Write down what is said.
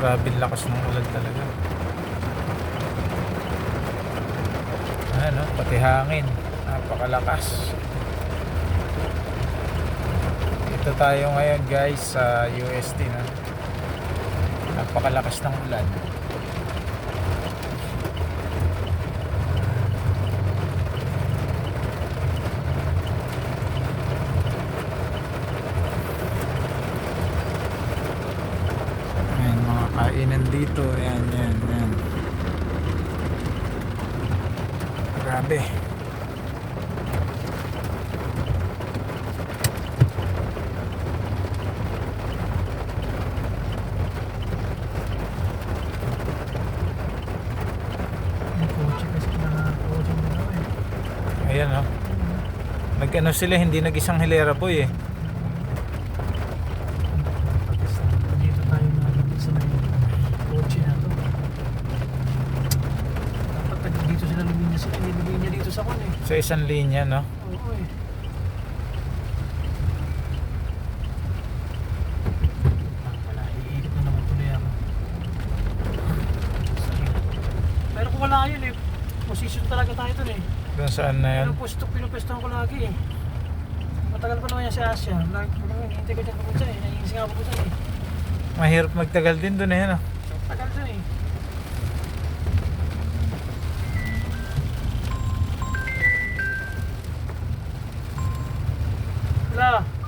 Grabe lakas ng ulan talaga. Ano, pati hangin. Napakalakas. Ito tayo ngayon guys sa UST na. Napakalakas ng ulan. Ayan, mga kainan dito. Ayan, ayan, ayan. Grabe. Na eh. Ayan, oh. Nag-ano sila, hindi nag-isang hilera po eh. Dito tayo na sa may kotse na to. Dapat tag- dito sila luminya sila. Nilibigay niya dito sa eh. Sa isang linya, no? Oo eh. Ako. Pero kung wala yun eh. Position talaga tayo dun eh. Kung saan na yan. Pinupusto, pinupusto ko lagi eh. Matagal pa naman yan si Asya. Lagi ko naman, hintay ko dyan pupunta eh. Naiingis nga pupunta eh. Mahirap magtagal din doon eh, no?